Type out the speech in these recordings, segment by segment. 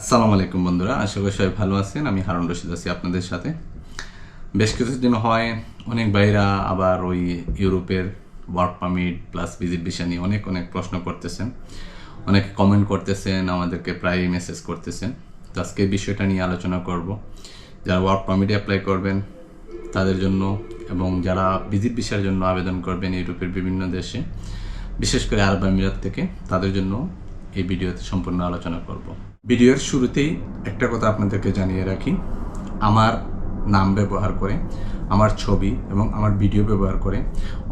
আসসালামু আলাইকুম বন্ধুরা, আশা করি সবাই ভালো আছেন। আমি হারুন রশিদ আছি আপনাদের সাথে। বেশ কিছুদিন হয়, অনেক ভাইরা আবার ওই ইউরোপের work permit plus visit visa নিয়ে অনেক অনেক প্রশ্ন করতেছেন। অনেক কমেন্ট করতেছেন, আমাদেরকে প্রায় মেসেজ করতেছেন। তো আজকে বিষয়টা নিয়ে আলোচনা করব। যারা ওয়ার্ক পারমিটে অ্যাপ্লাই করবেন, তাদের জন্য এবং যারা ভিজিট ভিসার জন্য আবেদন করবেন ইউরোপের বিভিন্ন দেশে, বিশেষ করে আরব আমিরাত থেকে, তাদের জন্য এই ভিডিওতে সম্পূর্ণ আলোচনা করব। ভিডিওর শুরুতেই একটা কথা আপনাদেরকে জানিয়ে রাখি। আমার নাম ব্যবহার করে, আমার ছবি এবং আমার ভিডিও ব্যবহার করে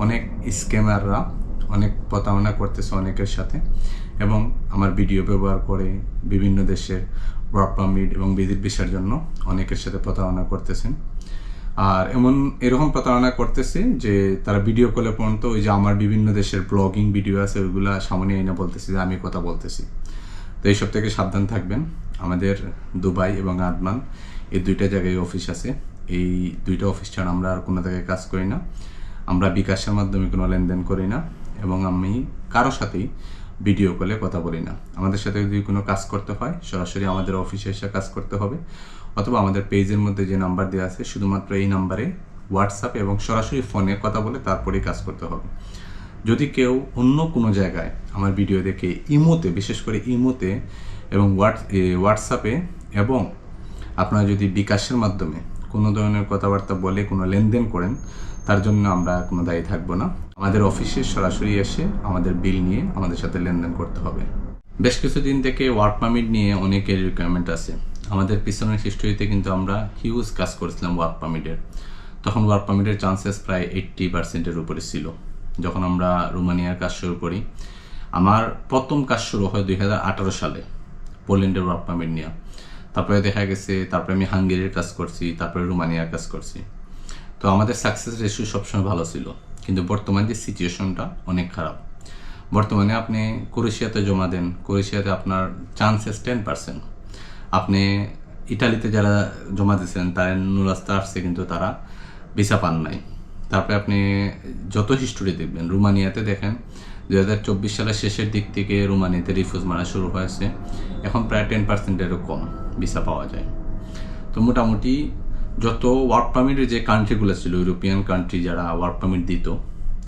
অনেক স্ক্যামাররা অনেক প্রতারণা করতেছে অনেকের সাথে এবং আমার ভিডিও ব্যবহার করে বিভিন্ন দেশের ওয়ার্ক পারমিট এবং ভিজিট ভিসার জন্য অনেকের সাথে প্রতারণা করতেছেন। আর এমন এরকম প্রতারণা করতেছে যে তারা ভিডিও কলে পর্যন্ত ওই যে আমার বিভিন্ন দেশের ব্লগিং ভিডিও আছে, ওইগুলা সামনে এনে বলতেছি যে আমি কথা বলতেছি। তো এইসব থেকে সাবধান থাকবেন। আমাদের দুবাই এবং আদমান এই দুইটা জায়গায় অফিস আছে। এই দুইটা অফিস ছাড়া আমরা আর কোনো জায়গায় কাজ করি না। আমরা বিকাশের মাধ্যমে কোনো লেনদেন করি না এবং আমি কারও সাথেই ভিডিও কলে কথা বলি না। আমাদের সাথে যদি কোনো কাজ করতে হয়, সরাসরি আমাদের অফিসে এসে কাজ করতে হবে। অথবা আমাদের পেজের মধ্যে যে নাম্বার দেওয়া আছে, শুধুমাত্র এই নাম্বারে হোয়াটসঅ্যাপ এবং সরাসরি ফোনে কথা বলে তারপরেই কাজ করতে হবে। যদি কেউ অন্য কোনো জায়গায় আমার ভিডিও দেখে ইমোতে, বিশেষ করে ইমোতে এবং হোয়াটস হোয়াটসঅ্যাপে এবং আপনারা যদি বিকাশের মাধ্যমে কোনো ধরনের কথাবার্তা বলে, কোনো লেনদেন করেন, তার জন্য আমরা কোনো দায়ী থাকব না। আমাদের অফিসে সরাসরি এসে আমাদের বিল নিয়ে আমাদের সাথে লেনদেন করতে হবে। বেশ কিছুদিন থেকে ওয়ার্ক পারমিট নিয়ে অনেকের রিকোয়ারমেন্ট আছে। আমাদের পিছনের হিস্ট্রিতে কিন্তু আমরা হিউজ কাজ করেছিলাম ওয়ার্ক পারমিটের তখন ওয়ার্ক পারমিটের চান্সেস প্রায় এইট্টি পার্সেন্টের উপরে ছিল। যখন আমরা রোমানিয়ার কাজ শুরু করি, আমার প্রথম কাজ শুরু হয় দুই হাজার আঠারো সালে, পোল্যান্ডের ওয়ার্ক পারমিট নিয়ে। তারপরে দেখা গেছে, তারপরে আমি হাঙ্গেরির কাজ করছি, তারপরে রোমানিয়ার কাজ করছি। তো আমাদের সাকসেস রেশিও সবসময় ভালো ছিল, কিন্তু বর্তমান যে সিচুয়েশনটা অনেক খারাপ। বর্তমানে আপনি ক্রোয়েশিয়াতে জমা দেন, ক্রোয়েশিয়াতে আপনার চান্সেস টেন পার্সেন্ট আপনি ইটালিতে যারা জমা দিয়েছেন তারা নুরাস্তা আসছে কিন্তু তারা ভিসা পান নাই। তারপরে আপনি যত হিস্টোরি দেখবেন, রুমানিয়াতে দেখেন দু হাজার চব্বিশ সালের শেষের দিক থেকে রুমানিয়াতে রিফিউজ মারা শুরু হয়েছে। এখন প্রায় টেন পার্সেন্টেরও কম ভিসা পাওয়া যায়। তো মোটামুটি যত ওয়ার্ক পারমিটের যে কান্ট্রিগুলো ছিল ইউরোপিয়ান কান্ট্রি যারা ওয়ার্ক পারমিট দিত,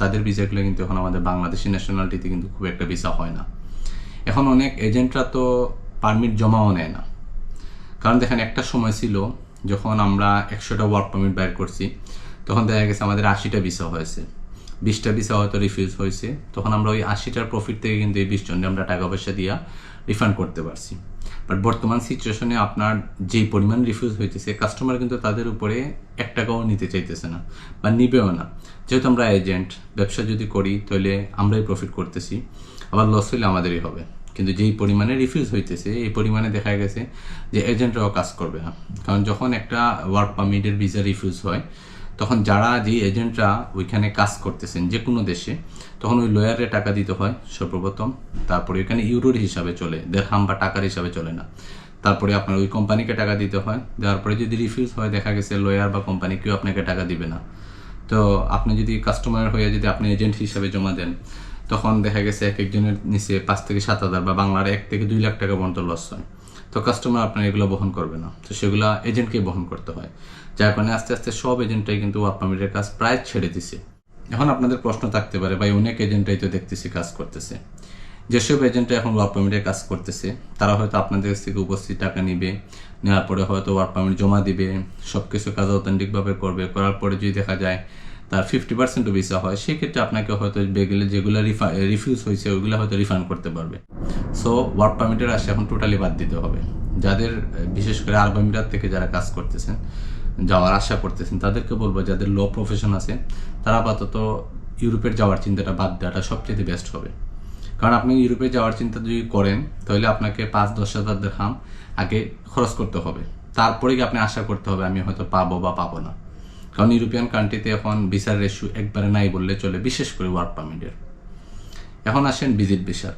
তাদের ভিসাগুলো কিন্তু এখন আমাদের বাংলাদেশি ন্যাশনালিটিতে কিন্তু খুব একটা ভিসা হয় না। এখন অনেক এজেন্টরা তো পারমিট জমাও নেয় না। কারণ দেখেন একটা সময় ছিল যখন আমরা একশোটা ওয়ার্ক পারমিট বাইর করছি তখন দেখা গেছে আমাদের আশিটা ভিসা হয়েছে। বিশটা ভিসা হয়তো রিফিউজ হয়েছে। তখন আমরা ওই আশিটার প্রফিট থেকে কিন্তু এই বিশ জনকে আমরা টাকা পয়সা দিয়া রিফান্ড করতে পারছি। বাট বর্তমান সিচুয়েশনে আপনার যেই পরিমাণ রিফিউজ হইতেছে কাস্টমার কিন্তু তাদের উপরে এক টাকাও নিতে চাইতেছে না বা নিবেও না। যেহেতু আমরা এজেন্ট ব্যবসা যদি করি, তাহলে আমরাই প্রফিট করতেছি। আবার লস হইলে আমাদেরই হবে। কিন্তু যেই পরিমাণে রিফিউজ হইতেছে, এই পরিমাণে দেখা গেছে যে এজেন্টরাও কাজ করবে না। কারণ যখন একটা ওয়ার্ক পারমিটের ভিসা রিফিউজ হয় তখন যারা যে এজেন্টরা ওইখানে কাজ করতেছেন যে কোনো দেশে, তখন ওই লয়ারে টাকা দিতে হয় সর্বপ্রথম। তারপরে ওইখানে ইউরোর হিসাবে চলে, দেড়হাম বা টাকার হিসাবে চলে না। তারপরে আপনার ওই কোম্পানিকে টাকা দিতে হয়। দেওয়ার পরে যদি রিফিউজ হয়, দেখা গেছে লয়ার বা কোম্পানি কেউ আপনাকে টাকা দিবে না। তো আপনি যদি কাস্টমার হয়ে যদি আপনি এজেন্ট হিসাবে জমা দেন, তখন দেখা গেছে এক একজনের নিচে পাঁচ থেকে সাত হাজার বা বাংলার এক থেকে দুই লাখ টাকা পর্যন্ত লস হয়। তো কাস্টমার আপনার এগুলো বহন করবে না। তো সেগুলো এজেন্টকেই বহন করতে হয়। যার কারণে আস্তে আস্তে সব এজেন্টটাই কিন্তু পারমিটের কাজ প্রায় ছেড়ে দিছে। এখন আপনাদের প্রশ্ন থাকতে পারে, ভাই, অনেক এজেন্টরাই তো দেখতেছি কাজ করতেছে। যেসব এজেন্টরা এখন ওয়ার্ক পারমিটের কাজ করতেছে, তারা হয়তো আপনাদের কাছ থেকে উপস্থিত টাকা নিবে, নেওয়ার পরে হয়তো ওয়ার্ক পারমিট জমা দিবে সব কিছু কাজ অথেন্টিকভাবে করবে, করার পরে যদি দেখা যায় তার ফিফটি পার্সেন্টও ভিসা হয়, সেক্ষেত্রে আপনাকে হয়তো বেগেলে যেগুলো রিফিউজ হয়েছে ওইগুলো হয়তো রিফান্ড করতে পারবে। সো ওয়ার্ক পারমিটের আসে এখন টোটালি বাদ দিতে হবে। যাদের, বিশেষ করে আরব থেকে যারা কাজ করতেছেন, যাওয়ার আশা করতেছেন, তাদেরকে বলব, যাদের ল প্রফেশন আছে, তারা আপাতত ইউরোপের যাওয়ার চিন্তাটা বাদ দেওয়াটা সবচেয়ে বেস্ট হবে। কারণ আপনি ইউরোপে যাওয়ার চিন্তা যদি করেন, তাহলে আপনাকে পাঁচ দশ হাজার দেখাম আগে খরচ করতে হবে। তারপরে কি আপনি আশা করতে হবে, আমি হয়তো পাবো বা পাবো না। কারণ ইউরোপিয়ান কান্ট্রিতে এখন ভিসার রেশু একবারে নাই বললে চলে, বিশেষ করে ওয়ার্ক পারমিটের এখন আসেন ভিজিট ভিসার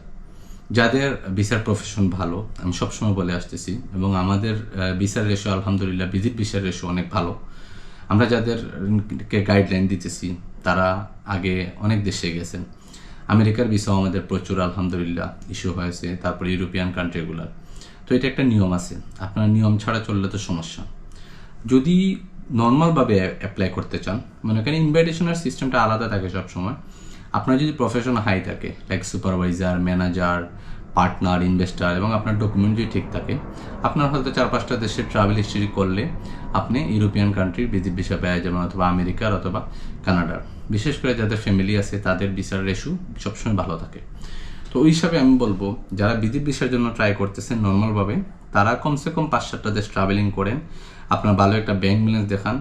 যাদের ভিসার প্রফেশন ভালো, আমি সবসময় বলে আসতেছি, এবং আমাদের ভিসার রেশো আলহামদুলিল্লাহ ভিজিট ভিসার রেশো অনেক ভালো। আমরা যাদেরকে গাইডলাইন দিতেছি, তারা আগে অনেক দেশে গেছেন। আমেরিকার ভিসাও আমাদের প্রচুর, আলহামদুলিল্লাহ ইস্যু হয়েছে, তারপরে ইউরোপিয়ান কান্ট্রিগুলার তো এটা একটা নিয়ম আছে। আপনার নিয়ম ছাড়া চললে তো সমস্যা। যদি নর্মালভাবে অ্যাপ্লাই করতে চান, মনে করেন ইনভাইটেশনের সিস্টেমটা আলাদা থাকে সবসময়। আপনার যদি প্রফেশন হাই থাকে like supervisor manager partner investor এবং আপনার ডকুমেন্ট যদি ঠিক থাকে, আপনার হয়তো চার পাঁচটা দেশে ট্রাভেল হিস্ট্রি করলে আপনি ইউরোপিয়ান কান্ট্রির ভিজিট ভিসা পেয়ে যাবেন, অথবা আমেরিকার অথবা কানাডার। বিশেষ করে যাদের ফ্যামিলি আছে, তাদের ভিসার রেশু সবসময় ভালো থাকে। তো ওই হিসাবে আমি বলব, যারা বিদেশ ভিসার জন্য ট্রাই করতেছেন নর্মালভাবে তারা কমসে কম পাঁচ সাতটা দেশ ট্রাভেলিং করেন। আপনার ভালো একটা ব্যাংক ব্যালেন্স দেখান।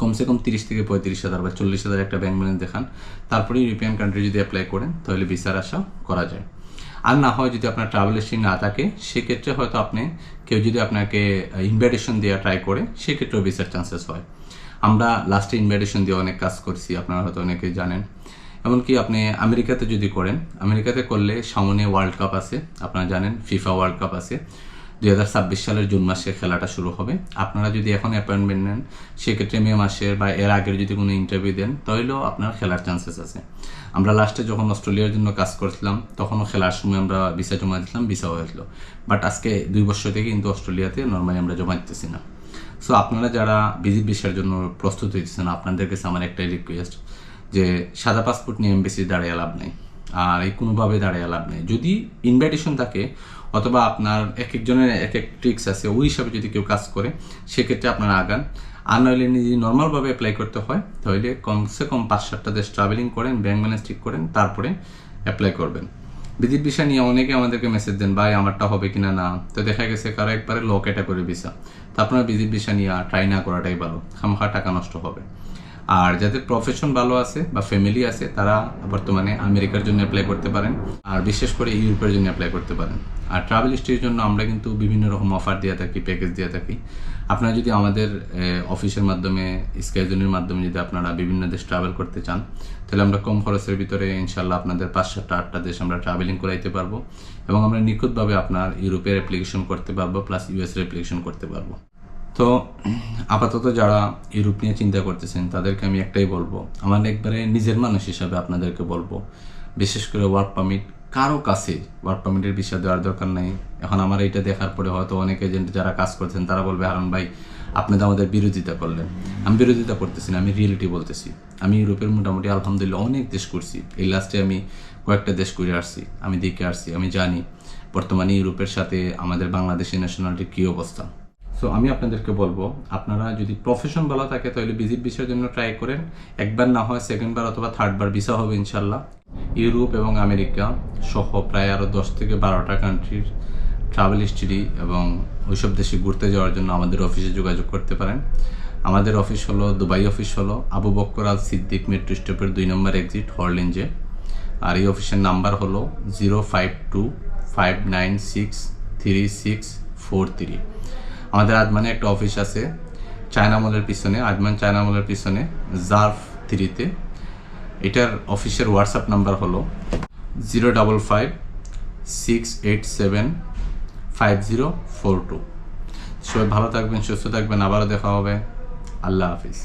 কমসে কম তিরিশ থেকে পঁয়ত্রিশ হাজার বা চল্লিশ হাজার একটা ব্যাংক ব্যালেন্স দেখান। তারপরে ইউরোপিয়ান কান্ট্রি যদি অ্যাপ্লাই করেন, তাহলে ভিসার আশা করা যায়। আর না হয় যদি আপনার ট্রাভেল হিস্ট্রি না থাকে, সেক্ষেত্রে হয়তো আপনি, কেউ যদি আপনাকে ইনভাইটেশন দেওয়া ট্রাই করে, সেক্ষেত্রেও ভিসার চান্সেস হয়। আমরা লাস্টে ইনভাইটেশন দিয়ে অনেক কাজ করছি, আপনারা হয়তো অনেকেই জানেন। এমনকি আপনি আমেরিকাতে যদি করেন, আমেরিকাতে করলে সামনে ওয়ার্ল্ড কাপ আছে, আপনারা জানেন ফিফা ওয়ার্ল্ড কাপ আছে। দুই হাজার ছাব্বিশ সালের জুন মাসে খেলাটা শুরু হবে। আপনারা যদি এখন অ্যাপয়েন্টমেন্ট নেন, সেক্ষেত্রে মে মাসের বা এর আগের যদি কোনো ইন্টারভিউ দেন, তাহলেও আপনার খেলার চান্সেস আছে। আমরা লাস্টে যখন অস্ট্রেলিয়ার জন্য কাজ করছিলাম, তখনও খেলার সময় আমরা ভিসা জমা দিলাম ভিসা হয়েছিল বাট আজকে দুই বছর থেকে কিন্তু অস্ট্রেলিয়াতে নর্মালি আমরা জমা দিতেছি না। সো আপনারা যারা ভিজিট ভিসার জন্য প্রস্তুত হইতেছেন আপনাদের কাছে আমার একটাই রিকোয়েস্ট যে সাদা পাসপোর্ট নিয়ে এমবেসি দাঁড়িয়ে লাভ নেই, আর এই কোনোভাবে দাঁড়িয়ে লাভ নেই। যদি ইনভাইটেশন থাকে, অথবা আপনার এক একজনের এক এক ট্রিক্স আছে, ওই হিসাবে যদি কেউ কাজ করে, সেক্ষেত্রে আপনারা আগান। আর নইলে যদি নর্মালভাবে অ্যাপ্লাই করতে হয়, তাহলে কমসে কম পাঁচ সাতটা দেশ ট্রাভেলিং করেন ব্যাংক ব্যালেন্স ঠিক করেন, তারপরে অ্যাপ্লাই করবেন। বিদ্যুৎ ভিসা নিয়ে অনেকে আমাদেরকে মেসেজ দেন, ভাই, আমারটা হবে কিনা না? তো দেখা গেছে কারও একবারে লো ক্যাটাগরি ভিসা তো আপনার বিদ্যুৎ ভিসা নিয়ে ট্রাই না করাটাই ভালো। খামখা টাকা নষ্ট হবে। আর যাদের প্রফেশন ভালো আছে বা ফ্যামিলি আছে, তারা বর্তমানে আমেরিকার জন্য অ্যাপ্লাই করতে পারেন আর বিশেষ করে ইউরোপের জন্য অ্যাপ্লাই করতে পারেন। আর ট্রাভেল হিস্ট্রির জন্য আমরা কিন্তু বিভিন্ন রকম অফার দিয়ে থাকি প্যাকেজ দিয়ে থাকি। আপনারা যদি আমাদের অফিসের মাধ্যমে স্কাইজনের মাধ্যমে যদি আপনারা বিভিন্ন দেশ ট্রাভেল করতে চান, তাহলে আমরা কম খরচের ভিতরে ইনশাল্লাহ আপনাদের পাঁচ সাতটা আটটা দেশ আমরা ট্রাভেলিং করাইতে পারব এবং আমরা নিখুঁতভাবে আপনার ইউরোপের অ্যাপ্লিকেশন করতে পারব প্লাস ইউএসের অ্যাপ্লিকেশন করতে পারব। তো আপাতত যারা ইউরোপ নিয়ে চিন্তা করতেছেন, তাদেরকে আমি একটাই বলব। আমার একবারে নিজের মানুষ হিসাবে আপনাদেরকে বলব, বিশেষ করে ওয়ার্ক পারমিট কারও কাছে ওয়ার্ক পারমিটের বিষয় দেওয়ার দরকার নেই। এখন আমার এইটা দেখার পরে হয়তো অনেক এজেন্ট যারা কাজ করছেন, তারা বলবে, হারুন ভাই, আপনি তো আমাদের বিরোধিতা করলেন। আমি বিরোধিতা করতেছি না, আমি রিয়েলিটি বলতেছি। আমি ইউরোপের মোটামুটি আলহামদুলিল্লাহ অনেক দেশ করছি। এই লাস্টে আমি কয়েকটা দেশ করে আসছি, আমি দেখে আসছি, আমি জানি। বর্তমানে ইউরোপের সাথে আমাদের বাংলাদেশের ন্যাশনালিটির কী অবস্থা? সো আমি আপনাদেরকে বলব, আপনারা যদি প্রফেশন বলা থাকে, তাহলে ভিজিট ভিসার জন্য ট্রাই করেন। একবার না হয় সেকেন্ডবার অথবা থার্ডবার ভিসা হবে ইনশাল্লাহ ইউরোপ এবং আমেরিকা সহ প্রায় আরও দশ থেকে বারোটা কান্ট্রির ট্রাভেল হিস্ট্রি এবং ওইসব দেশে ঘুরতে যাওয়ার জন্য আমাদের অফিসে যোগাযোগ করতে পারেন। আমাদের অফিস হলো, দুবাই অফিস হলো, Abu Bakr Al Siddique metro স্টপের দুই নম্বর এক্সিট হরলিঞ্জে। আর এই অফিসের নাম্বার হলো zero five two five nine six three six four three আমাদের আদমানে একটা অফিস আছে, চায়না মলের পিছনে, আদমান চায়না মলের পিছনে, জার্ফ থ্রিতে। এটার অফিসের হোয়াটসঅ্যাপ নাম্বার হলো zero double five, six eight seven, five zero four two. সবাই ভালো থাকবেন, সুস্থ থাকবেন, আবারও দেখা হবে। আল্লাহ হাফিজ।